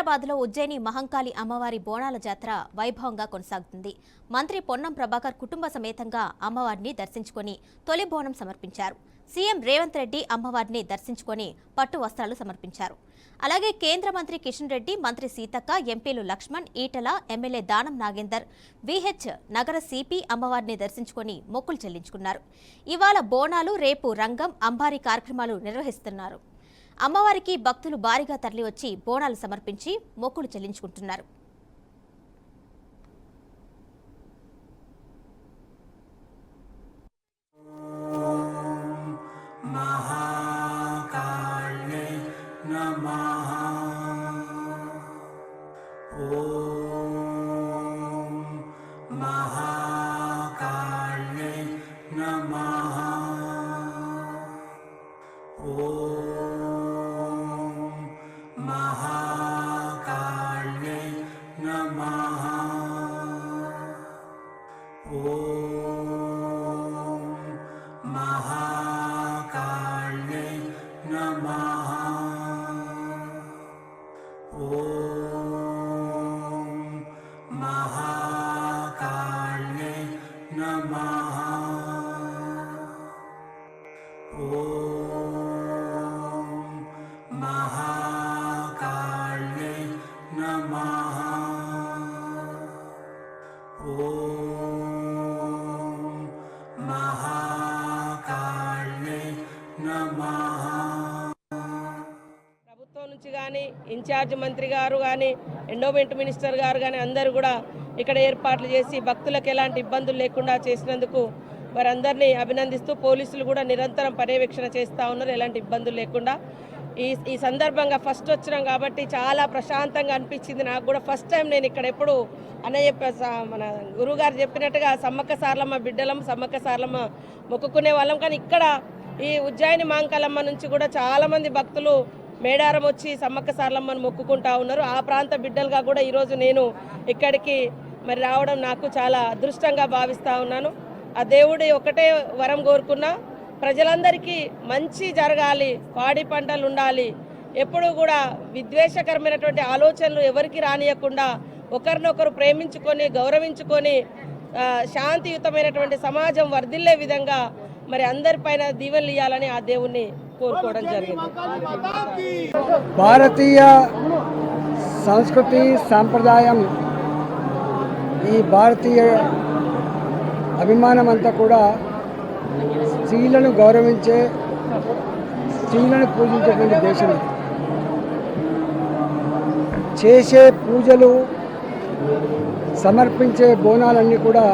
హైదరాబాద్లో ఉజ్జయిని మహంకాళి అమ్మవారి బోనాల జాతర వైభవంగా కొనసాగుతుంది. మంత్రి పొన్నం ప్రభాకర్ కుటుంబ సమేతంగా అమ్మవారిని దర్శించుకొని తొలి బోనం సమర్పించారు. సీఎం రేవంత్ రెడ్డి అమ్మవారిని దర్శించుకొని పట్టు వస్త్రాలు సమర్పించారు. అలాగే కేంద్ర మంత్రి కిషన్ రెడ్డి మంత్రి సీతక్క ఎంపీలు లక్ష్మణ్ ఈటల ఎమ్మెల్యే దానం నాగేందర్ విహెచ్ నగర సిపి అమ్మవారిని దర్శించుకొని మొక్కులు చెల్లించుకున్నారు. ఇవాళ బోనాలు రేపు రంగం అంబారీ కార్యక్రమాలు నిర్వహిస్తున్నారు. అమ్మవారికి భక్తులు భారీగా తరలివచ్చి బోనాలు సమర్పించి మొక్కులు చెల్లించుకుంటున్నారు. ప్రభుత్వం ఇన్ఛార్జ్ మంత్రి గారు కానీ ఎండోమెంట్ మినిస్టర్ గారు కానీ అందరూ కూడా ఇక్కడ ఏర్పాట్లు చేసి భక్తులకు ఎలాంటి ఇబ్బందులు లేకుండా చేసినందుకు వారందరినీ అభినందిస్తూ పోలీసులు కూడా నిరంతరం పర్యవేక్షణ చేస్తూ ఉన్నారు. ఎలాంటి ఇబ్బందులు లేకుండా. ఈ ఈ సందర్భంగా ఫస్ట్ వచ్చినాం కాబట్టి చాలా ప్రశాంతంగా అనిపించింది. నాకు కూడా ఫస్ట్ టైం నేను ఇక్కడ ఎప్పుడు అన్నయ్య మన గురువుగారు చెప్పినట్టుగా సమ్మక్క సార్లమ్మ బిడ్డలం సమ్మక్క సార్లమ్మ మొక్కుకునే వాళ్ళం. కానీ ఇక్కడ ఈ ఉజ్జాయిని మాంకాలమ్మ నుంచి కూడా చాలామంది భక్తులు మేడారం వచ్చి సమ్మక్క సార్లమ్మను మొక్కుకుంటా ఉన్నారు. ఆ ప్రాంత బిడ్డలుగా కూడా ఈరోజు నేను ఇక్కడికి మరి రావడం నాకు చాలా అదృష్టంగా భావిస్తూ ఉన్నాను. ఆ దేవుడి ఒకటే వరం కోరుకున్నా ప్రజలందరికీ మంచి జరగాలి పాడి పంటలు ఉండాలి. ఎప్పుడూ కూడా విద్వేషకరమైనటువంటి ఆలోచనలు ఎవరికి రానియకుండా ఒకరినొకరు ప్రేమించుకొని గౌరవించుకొని శాంతియుతమైనటువంటి సమాజం వర్ధిల్లే విధంగా మరి అందరిపైన దీవెనలు ఇవ్వాలని ఆ దేవుణ్ణి కోరుకోవడం జరిగింది. భారతీయ సంస్కృతి సాంప్రదాయం ఈ భారతీయ అభిమానం అంతా కూడా స్త్రీలను గౌరవించే స్త్రీలను పూజించేటువంటి దేశం. చేసే పూజలు సమర్పించే బోనాలన్నీ కూడా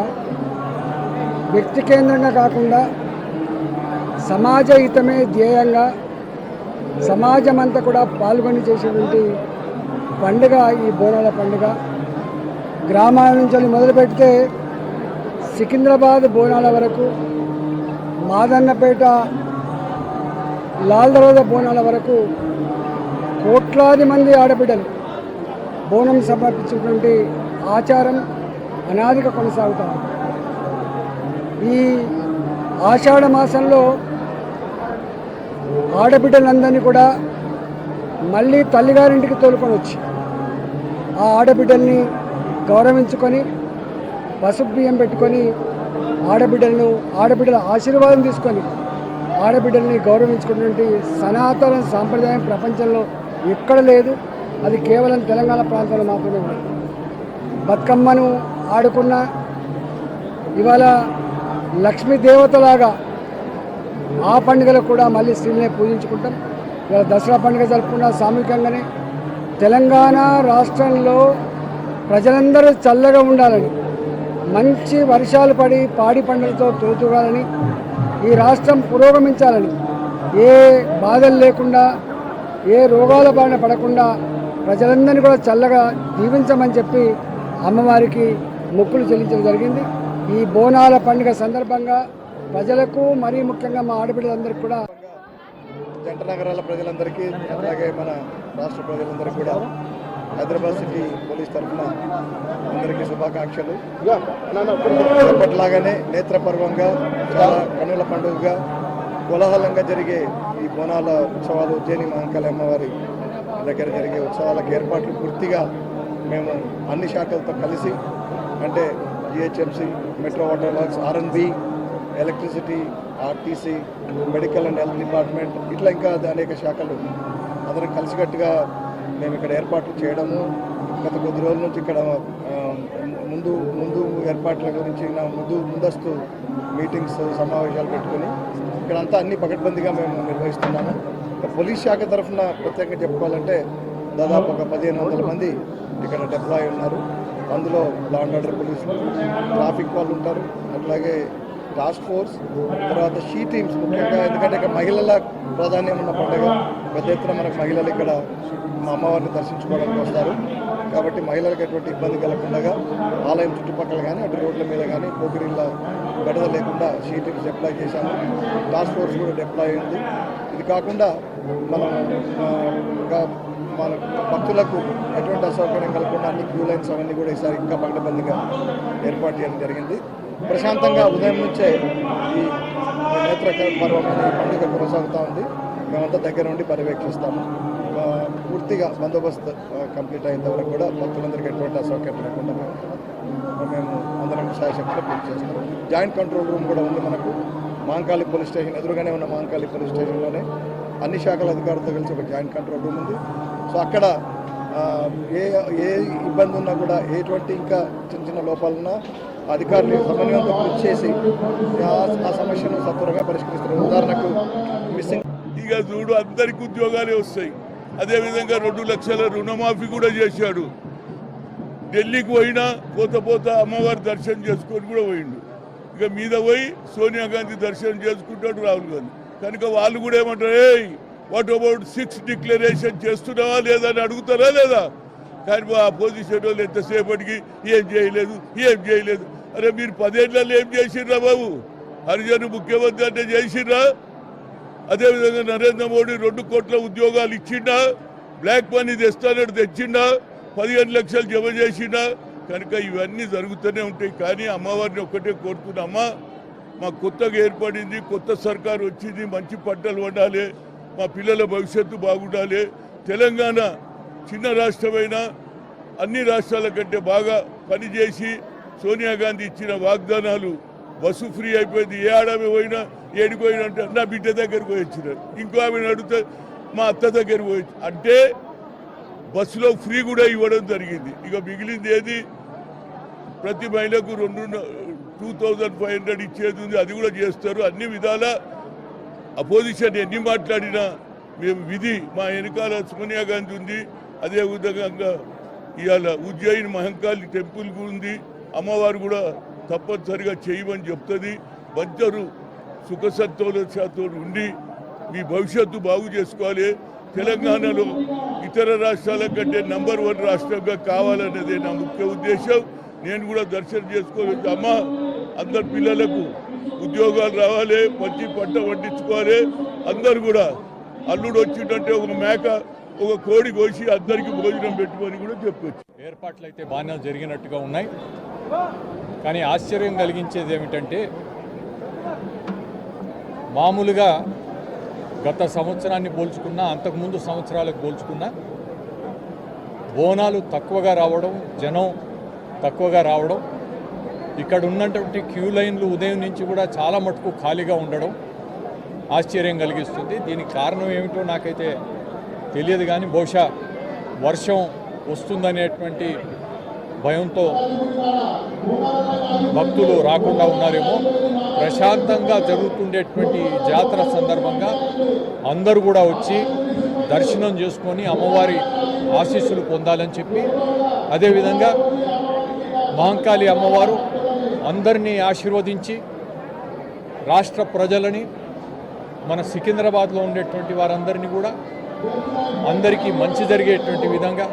వ్యక్తి కేంద్రంగా కాకుండా సమాజ హితమే ధ్యేయంగా సమాజం అంతా కూడా పాల్గొని చేసేటువంటి పండుగ ఈ బోనాల పండుగ. గ్రామాల నుంచి మొదలు పెడితే సికింద్రాబాద్ బోనాల వరకు మాదన్నపేట లాల్ దర్వాజా బోనాల వరకు కోట్లాది మంది ఆడబిడ్డలు బోనం సమర్పించినటువంటి ఆచారం అనాదిగా కొనసాగుతారు ఈ ఆషాఢ మాసంలో ఆడబిడ్డలందరినీ కూడా మళ్ళీ తల్లిగారింటికి తోలుకొని వచ్చి ఆ ఆడబిడ్డల్ని గౌరవించుకొని పసుపు బియ్యం పెట్టుకొని ఆడబిడ్డలను ఆడబిడ్డల ఆశీర్వాదం తీసుకొని ఆడబిడ్డల్ని గౌరవించుకున్నటువంటి సనాతన సాంప్రదాయం ప్రపంచంలో ఎక్కడ లేదు. అది కేవలం తెలంగాణ ప్రాంతంలో మాత్రమే ఉంది. బతుకమ్మను ఆడుకున్న ఇవాళ లక్ష్మీ దేవతలాగా ఆ పండుగలో కూడా మళ్ళీ స్త్రీలనే పూజించుకుంటాం. ఇలా దసరా పండుగ జరుపుకున్న సామూహికంగానే తెలంగాణ రాష్ట్రంలో ప్రజలందరూ చల్లగా ఉండాలని మంచి వర్షాలు పడి పాడి పంటలతో తోతుగాలని ఈ రాష్ట్రం పురోగమించాలని ఏ బాధలు లేకుండా ఏ రోగాల బారిన పడకుండా ప్రజలందరినీ కూడా చల్లగా జీవించమని చెప్పి అమ్మవారికి మొక్కులు చెల్లించడం జరిగింది. ఈ బోనాల పండుగ సందర్భంగా ప్రజలకు మరీ ముఖ్యంగా మా ఆడబిడ్డలందరికీ కూడా జంట నగరాల ప్రజలందరికీ అలాగే మన రాష్ట్ర ప్రజలందరికీ కూడా హైదరాబాద్ సిటీ పోలీస్ తరఫున అందరికీ శుభాకాంక్షలు. ఎప్పటిలాగానే నేత్రపర్వంగా చాలా కన్నుల పండుగగా కోలాహలంగా జరిగే ఈ బోనాల ఉత్సవాలు జేని మహంకాళి అమ్మవారి దగ్గర జరిగే ఉత్సవాలకు ఏర్పాట్లు పూర్తిగా మేము అన్ని శాఖలతో కలిసి అంటే GHMC metro water works RNB electricity RTC medical and health department ఇట్లా ఇంకా అనేక శాఖలు. అందరం కలిసికట్టుగా మేము ఇక్కడ ఏర్పాట్లు చేయడము. గత కొద్ది రోజుల నుంచి ఇక్కడ ముందు ముందు ఏర్పాట్ల గురించి నా ముందు ముందస్తు మీటింగ్స్ సమావేశాలు పెట్టుకుని ఇక్కడంతా అన్ని పకడ్బందీగా మేము నిర్వహిస్తున్నాము. పోలీస్ శాఖ తరఫున ప్రత్యేకంగా చెప్పుకోవాలంటే దాదాపు ఒక పదిహేను వందల మంది ఇక్కడ డిప్లాయ్ ఉన్నారు. అందులో లాండ్ ఆర్డర్ పోలీసులు ట్రాఫిక్ వాళ్ళు ఉంటారు. అట్లాగే టాస్క్ ఫోర్స్ తర్వాత షీ టీమ్స్ ముఖ్యంగా ఎందుకంటే ఇక్కడ మహిళల ప్రాధాన్యం ఉన్న పండుగ. పెద్ద ఎత్తున మనకు మహిళలు ఇక్కడ మా అమ్మవారిని దర్శించుకోవడానికి వస్తారు. కాబట్టి మహిళలకు ఎటువంటి ఇబ్బంది కలగకుండా ఆలయం చుట్టుపక్కల కానీ అటు రోడ్ల మీద కానీ పోకిరిళ్ళ గడద లేకుండా షీ టీమ్స్ డిప్లాయ్ చేశాము. టాస్క్ ఫోర్స్ కూడా డిప్లాయ్ అయింది. ఇది కాకుండా మనం ఇంకా మన భక్తులకు ఎటువంటి అసౌకర్యం కలగకుండా అన్ని క్యూ లైన్స్ అవన్నీ కూడా ఈసారి ఇంకా పండబందిగా ఏర్పాటు చేయడం జరిగింది. ప్రశాంతంగా ఉదయం నుంచే ఈ నేత్ర పర్వం అనే పండుగ కొనసాగుతూ ఉంది. మేమంతా దగ్గర నుండి పర్యవేక్షిస్తాము. పూర్తిగా బందోబస్తు కంప్లీట్ అయ్యేంత వరకు కూడా భక్తులందరికీ ఎటువంటి అసౌకర్యం లేకుండా మేము అందరం శాయశక్తిలో పూర్తి చేస్తాం జాయింట్ కంట్రోల్ రూమ్ కూడా ఉంది మనకు. మాంకాళి పోలీస్ స్టేషన్ ఎదురుగానే ఉన్న మాంకాళి పోలీస్ స్టేషన్లోనే అన్ని శాఖల అధికారులతో కలిసి ఒక జాయింట్ కంట్రోల్ రూమ్ ఉంది. సో అక్కడ ఏ ఏ ఇబ్బంది ఉన్నా కూడా ఎటువంటి ఇంకా చిన్న చిన్న లోపాలున్నా అధికారులు సమన్వయంతో కృషి చేసి ఆ- సమస్యను సత్వరంగా పరిష్కరిస్తారు ఉదాహరణకు మిస్సింగ్ ఇక చూడు అందరికి ఉద్యోగాలే వస్తాయి. అదేవిధంగా రెండు లక్షల రుణమాఫీ కూడా చేశాడు. ఢిల్లీకి పోయినా పోత పోత అమ్మవారి దర్శనం చేసుకొని కూడా పోయిండు. ఇక మీద పోయి సోనియా గాంధీ దర్శనం చేసుకుంటాడు రాహుల్ గాంధీ. కనుక వాళ్ళు కూడా ఏమంటారు ఏయ్ వాట్ అబౌట్ సిక్స్ డిక్లరేషన్ చేస్తున్నావా లేదా? అని అడుగుతారా లేదా? కానీ మా అపోజిషన్ వాళ్ళు ఎంతసేపటికి ఏం చేయలేదు ఏం చేయలేదు అరే మీరు పదేళ్ళలో ఏం చేసిర్రా బాబు? హరిజన్ ముఖ్యమంత్రి అంటే చేసిర్రా? అదేవిధంగా నరేంద్ర మోడీ రెండు కోట్ల ఉద్యోగాలు ఇచ్చిండా? బ్లాక్ మనీ తెస్తానని తెచ్చిండా? పదిహేను లక్షలు జమ చేసిండా? కనుక ఇవన్నీ జరుగుతూనే ఉంటాయి. కానీ అమ్మవారిని ఒక్కటే కోరుతున్నామా మా కొత్తగా ఏర్పడింది కొత్త సర్కారు వచ్చింది మంచి పంటలు వండాలి మా పిల్లల భవిష్యత్తు బాగుండాలి. తెలంగాణ చిన్న రాష్ట్రమైనా అన్ని రాష్ట్రాల కంటే బాగా పనిచేసి సోనియా గాంధీ ఇచ్చిన వాగ్దానాలు బస్సు ఫ్రీ అయిపోయింది. ఏ ఆడమే పోయినా ఏడికి పోయినా అంటే నా బిడ్డ దగ్గరికి పోయి ఇంకో ఆమెను అడిగితే మా అత్త దగ్గరికి పోయి అంటే బస్సులో ఫ్రీ కూడా ఇవ్వడం జరిగింది. ఇక మిగిలింది ఏది? ప్రతి మహిళకు రెండు టూ థౌజండ్ ఫైవ్ హండ్రెడ్ ఇచ్చేది ఉంది. అది కూడా చేస్తారు. అన్ని విధాల అపోజిషన్ ఎన్ని మాట్లాడినా మేము విధి. మా వెనకాల సోనియా గాంధీ ఉంది. అదే విధంగా ఇవాళ ఉజ్జయిని మహంకాళి టెంపుల్ ఉంది. అమ్మవారు కూడా తప్పనిసరిగా చేయమని చెప్తుంది. బంచరు సుఖసంతోషాతో ఉండి మీ భవిష్యత్తు బాగు చేసుకోవాలి. తెలంగాణలో ఇతర రాష్ట్రాల కంటే నంబర్ వన్ రాష్ట్రంగా కావాలన్నదే నా ముఖ్య ఉద్దేశం. నేను కూడా దర్శనం చేసుకోవచ్చు అమ్మ అందరు పిల్లలకు ఉద్యోగాలు రావాలి మంచి పంట పండించుకోవాలి. అందరు కూడా అల్లుడు వచ్చిందంటే ఒక మేక ఒక కోడి కోసి అందరికి భోజనం పెట్టుకొని కూడా చెప్పొచ్చు. ఏర్పాట్లు అయితే బాగానే జరిగినట్టుగా ఉన్నాయి. కానీ ఆశ్చర్యం కలిగించేది ఏమిటంటే మామూలుగా గత సంవత్సరాన్ని పోల్చుకున్నా అంతకుముందు సంవత్సరాలకు పోల్చుకున్నా బోనాలు తక్కువగా రావడం జనం తక్కువగా రావడం ఇక్కడ ఉన్నటువంటి క్యూ లైన్లు ఉదయం నుంచి కూడా చాలా మటుకు ఖాళీగా ఉండడం ఆశ్చర్యం కలిగిస్తుంది. దీనికి కారణం ఏమిటో నాకైతే తెలియదు కానీ బహుశా వర్షం వస్తుందనేటువంటి భయంతో భక్తులు రాకుండా ఉన్నారేమో. ప్రశాంతంగా జరుగుతుండేటువంటి జాతర సందర్భంగా అందరూ కూడా వచ్చి దర్శనం చేసుకొని అమ్మవారి ఆశీస్సులు పొందాలని చెప్పి అదేవిధంగా మహంకాళి అమ్మవారు అందరినీ ఆశీర్వదించి రాష్ట్ర ప్రజలని మన సికింద్రాబాద్లో ఉండేటువంటి వారందరినీ కూడా అందరికీ మంచి జరిగేటువంటి విధంగా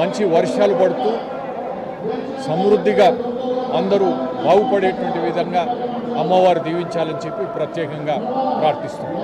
మంచి వర్షాలు పడుతూ సమృద్ధిగా అందరూ బాగుపడేటువంటి విధంగా అమ్మవారు దీవించాలని చెప్పి ప్రత్యేకంగా ప్రార్థిస్తున్నాం.